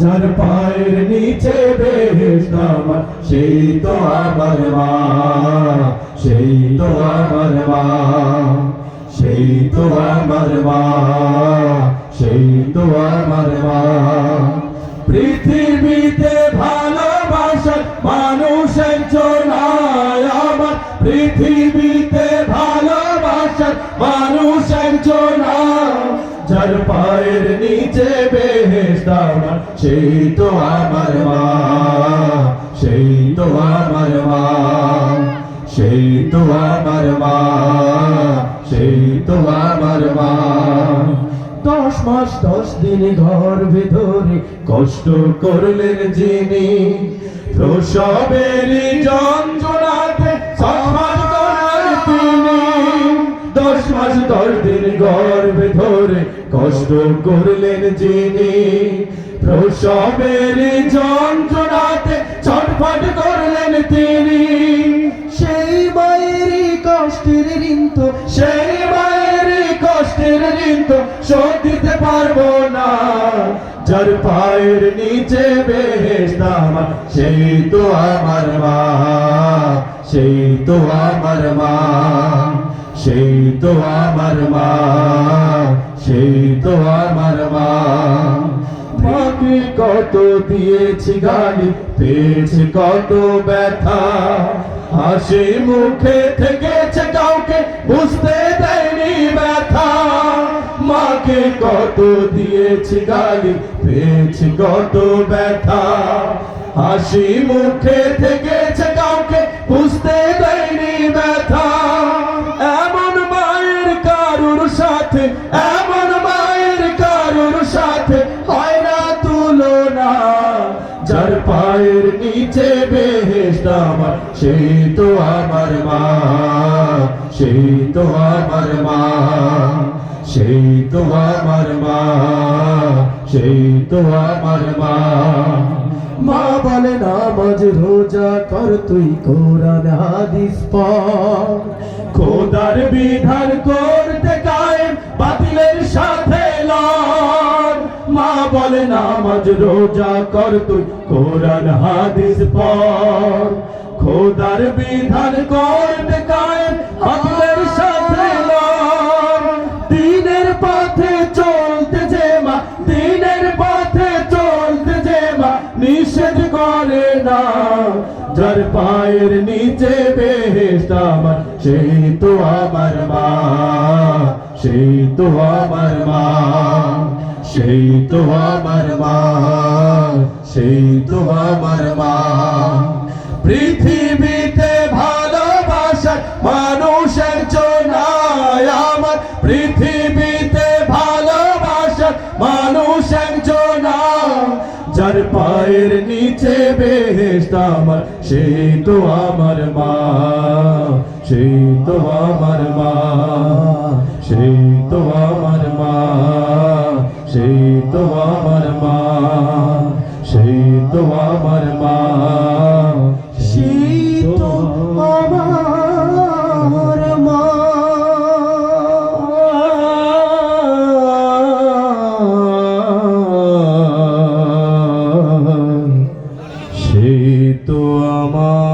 যার পায়ের নিচে বেহেশত সেই তো আমার মা, সেই তো আমার মা, সেই তো আমার মা, সেই তো আমার মা। সেই তো আমার মা, সেই তো আমার মা, সেই তো আমার মা, সেই তো আমার মা। দশ মাস, দশ দিন ঘর ভেতরে কষ্ট করলেন যিনি, প্রসবের যন্ত্রণাতে সমাজ করার তিনি। দশ মাস, দশ দিন গর্ভে ধরে কষ্ট করলেন যিনি প্রসবের যন্ত্রণাতে ছটফট করলেন তিনি। সেই মায়েরই কষ্টের ঋণ তো সেই মায়েরই কষ্টের ঋণ তো শোধ দিতে পারব না। যার পায়ের নিচে আমার সেই তো আমার মা। সেই তো আমার মা। সেই তো আমার মা। কত দিয়েছি গালি, পেয়েছি কত ব্যথা। হাসি মুখে থেকেছে কাউকে, বুঝতে দেয়নি ব্যথা। মাকে কত দিয়েছি গালি, পেয়েছি কত ব্যথা। হাসি মুখে থেকেছে পায়ের নিচে বেহেশত আমার, সেই তো আমার মা, সেই তো আমার মা, সেই তো আমার মা, সেই তো আমার মা। মা বলে, নামাজ রোজা কর তুই কোরআন হাদিস পড়। খোদার বিধান করতে বলে নামাজ রোজা কর তুই কোরআন, হাদিস পড়। খোদার বিধান করতে কায়েম, বাতিলের সাথে দিনের পথে চলতে যে মা, দিনের পথে চলতে যে মা, নিষেধ করে না। যার পায়ের নিচে বেহেশত আমার, সেই তো আমার মা, সেই তো আমার মা। সেই তো আমার মা, সেই তো আমার মা। পৃথিবীতে ভালোবাসার মানুষ একজন আমার। পৃথিবীতে ভালোবাসার মানুষ একজন যার পায়ের নিচে বেহেশত আমার, সেই তো আমার মা, সেই তো আমার মা। আমার মা শীত আমার মা। শীত আমার